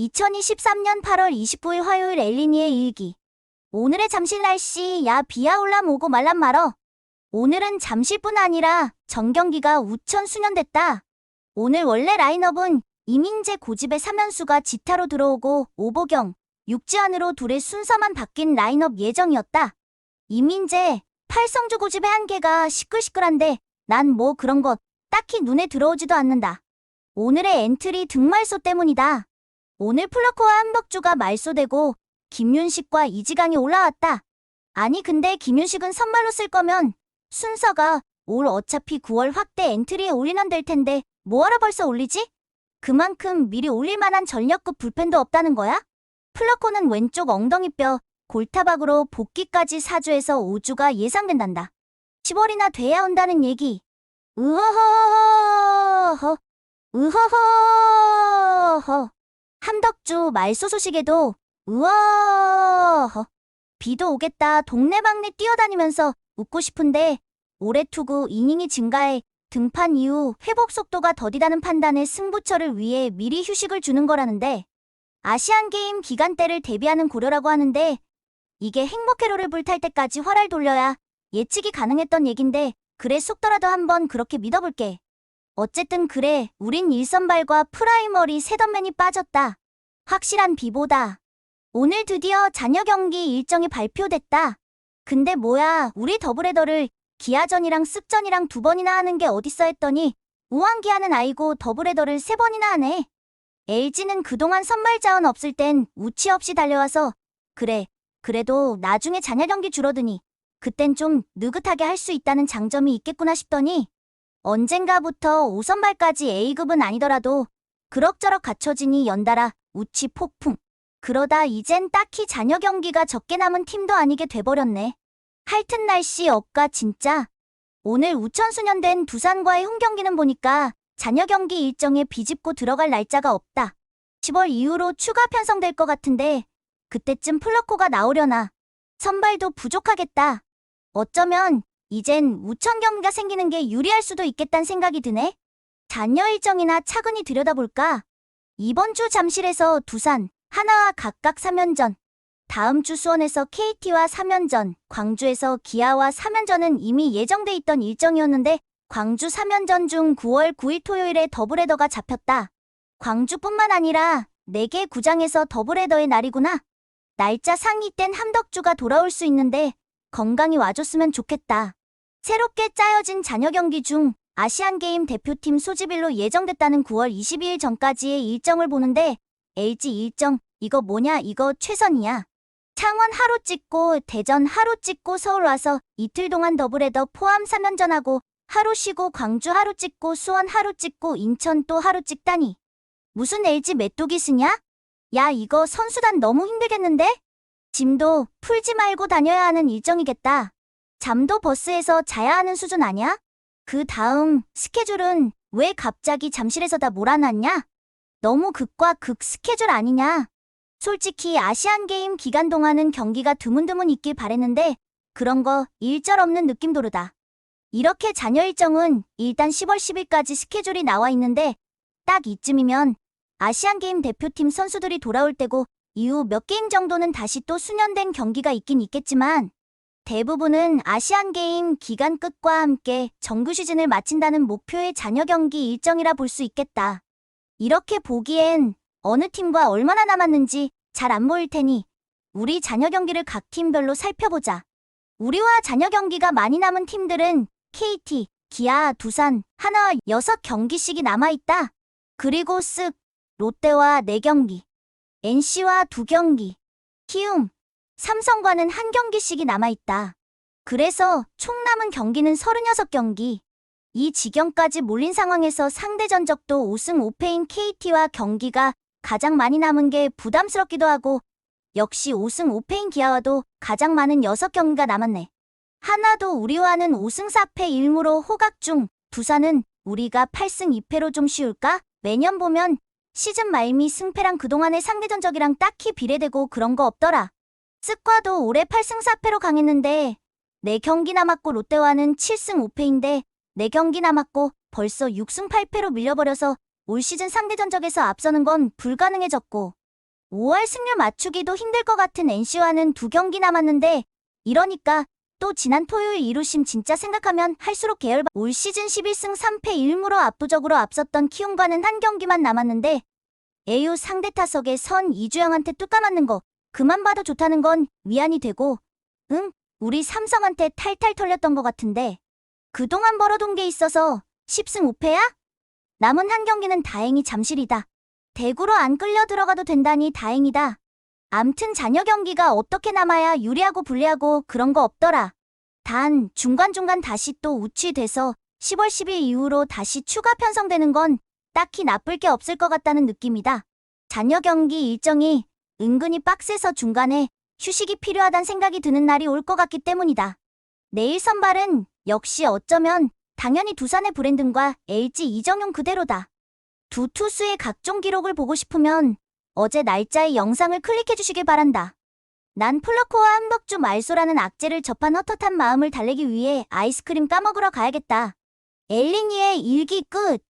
2023년 8월 29일 화요일 엘리니의 일기. 오늘의 잠실 날씨, 야, 비야 올람 오고 말람 말어. 오늘은 잠실뿐 아니라 정경기가 우천 수년됐다. 오늘 원래 라인업은 이민재 고집의 삼연수가 지타로 들어오고 오보경, 육지안으로 둘의 순서만 바뀐 라인업 예정이었다. 이민재, 팔성주 고집의 한계가 시끌시끌한데 난 뭐 그런 것 딱히 눈에 들어오지도 않는다. 오늘의 엔트리 등말소 때문이다. 오늘 플러코와 한덕주가 말소되고 김윤식과 이지강이 올라왔다. 아니 근데 김윤식은 선발로 쓸 거면 순서가 올 어차피 9월 확대 엔트리에 올리면 될 텐데 뭐하러 벌써 올리지? 그만큼 미리 올릴 만한 전력급 불펜도 없다는 거야? 플러코는 왼쪽 엉덩이뼈 골타박으로 복귀까지 4주에서 5주가 예상된단다. 10월이나 돼야 온다는 얘기. 으허허허허 으허허허 함덕주 말소 소식에도 우와허 비도 오겠다 동네방네 뛰어다니면서 웃고 싶은데 올해 투구 이닝이 증가해 등판 이후 회복 속도가 더디다는 판단에 승부처를 위해 미리 휴식을 주는 거라는데 아시안게임 기간 때를 대비하는 고려라고 하는데 이게 행복회로를 불탈 때까지 활알 돌려야 예측이 가능했던 얘긴데 그래 속더라도 한번 그렇게 믿어볼게. 어쨌든 그래 우린 일선발과 프라이머리 세던맨이 빠졌다. 확실한 비보다. 오늘 드디어 자녀 경기 일정이 발표됐다. 근데 뭐야 우리 더블헤더를 기아전이랑 습전이랑 두 번이나 하는 게 어딨어 했더니 우왕기아는 아이고 더블헤더를 세 번이나 하네. LG는 그동안 선발 자원 없을 땐 우치 없이 달려와서 그래 그래도 나중에 자녀 경기 줄어드니 그땐 좀 느긋하게 할 수 있다는 장점이 있겠구나 싶더니 언젠가부터 5선발까지 A급은 아니더라도 그럭저럭 갖춰지니 연달아 우치 폭풍. 그러다 이젠 딱히 자녀 경기가 적게 남은 팀도 아니게 돼버렸네. 하여튼 날씨 억까 진짜. 오늘 우천수년 된 두산과의 홈 경기는 보니까 자녀 경기 일정에 비집고 들어갈 날짜가 없다. 10월 이후로 추가 편성될 것 같은데 그때쯤 플러코가 나오려나. 선발도 부족하겠다. 어쩌면 이젠 우천 경기가 생기는 게 유리할 수도 있겠다는 생각이 드네. 자녀 일정이나 차근히 들여다볼까? 이번 주 잠실에서 두산, 하나와 각각 3연전. 다음 주 수원에서 KT와 3연전, 광주에서 기아와 3연전은 이미 예정돼 있던 일정이었는데 광주 3연전 중 9월 9일 토요일에 더블헤더가 잡혔다. 광주뿐만 아니라 4개 구장에서 더블헤더의 날이구나. 날짜 상위 땐 함덕주가 돌아올 수 있는데 건강히 와줬으면 좋겠다. 새롭게 짜여진 자녀 경기 중 아시안게임 대표팀 소집일로 예정됐다는 9월 22일 전까지의 일정을 보는데 LG 일정 이거 뭐냐 이거 최선이야. 창원 하루 찍고 대전 하루 찍고 서울 와서 이틀 동안 더블헤더 포함 3연전하고 하루 쉬고 광주 하루 찍고 수원 하루 찍고 인천 또 하루 찍다니. 무슨 LG 메뚜기 쓰냐? 야 이거 선수단 너무 힘들겠는데? 짐도 풀지 말고 다녀야 하는 일정이겠다. 잠도 버스에서 자야 하는 수준 아냐? 그 다음 스케줄은 왜 갑자기 잠실에서 다 몰아놨냐? 너무 극과 극 스케줄 아니냐? 솔직히 아시안게임 기간 동안은 경기가 드문드문 있길 바랬는데 그런 거 일절 없는 느낌 도르다. 이렇게 잔여 일정은 일단 10월 10일까지 스케줄이 나와 있는데 딱 이쯤이면 아시안게임 대표팀 선수들이 돌아올 때고 이후 몇 게임 정도는 다시 또 수년된 경기가 있긴 있겠지만 대부분은 아시안게임 기간 끝과 함께 정규 시즌을 마친다는 목표의 잔여 경기 일정이라 볼 수 있겠다. 이렇게 보기엔 어느 팀과 얼마나 남았는지 잘 안 보일 테니 우리 잔여 경기를 각 팀별로 살펴보자. 우리와 잔여 경기가 많이 남은 팀들은 KT, 기아, 두산, 하나 6경기씩이 남아있다. 그리고 쓱 롯데와 4경기, NC와 2경기, 키움, 삼성과는 한 경기씩이 남아있다. 그래서 총 남은 경기는 36경기. 이 지경까지 몰린 상황에서 상대 전적도 5승 5패인 KT와 경기가 가장 많이 남은 게 부담스럽기도 하고 역시 5승 5패인 기아와도 가장 많은 6경기가 남았네. 하나도 우리와는 5승 4패 1무로 호각 중 두산은 우리가 8승 2패로 좀 쉬울까? 매년 보면 시즌 말미 승패랑 그동안의 상대 전적이랑 딱히 비례되고 그런 거 없더라. 스과도 올해 8승 4패로 강했는데 4경기 남았고 롯데와는 7승 5패인데 4경기 남았고 벌써 6승 8패로 밀려버려서 올 시즌 상대 전적에서 앞서는 건 불가능해졌고 5월 승률 맞추기도 힘들 것 같은 NC와는 두 경기 남았는데 이러니까 또 지난 토요일 이루심 진짜 생각하면 할수록 계열받 올 시즌 11승 3패 1무로 압도적으로 앞섰던 키움과는 한 경기만 남았는데 AU 상대 타석에 선 이주영한테 뚜까 맞는 거 그만 봐도 좋다는 건 위안이 되고 응 우리 삼성한테 탈탈 털렸던 것 같은데 그동안 벌어둔 게 있어서 10승 5패야? 남은 한 경기는 다행히 잠실이다. 대구로 안 끌려 들어가도 된다니 다행이다. 암튼 잔여 경기가 어떻게 남아야 유리하고 불리하고 그런 거 없더라. 단 중간중간 다시 또 우치돼서 10월 10일 이후로 다시 추가 편성되는 건 딱히 나쁠 게 없을 것 같다는 느낌이다. 잔여 경기 일정이 은근히 빡세서 중간에 휴식이 필요하단 생각이 드는 날이 올 것 같기 때문이다. 내일 선발은 역시 어쩌면 당연히 두산의 브랜든과 LG 이정용 그대로다. 두 투수의 각종 기록을 보고 싶으면 어제 날짜의 영상을 클릭해 주시길 바란다. 난 플러코와 한덕주 말소라는 악재를 접한 헛헛한 마음을 달래기 위해 아이스크림 까먹으러 가야겠다. 엘리니의 일기 끝.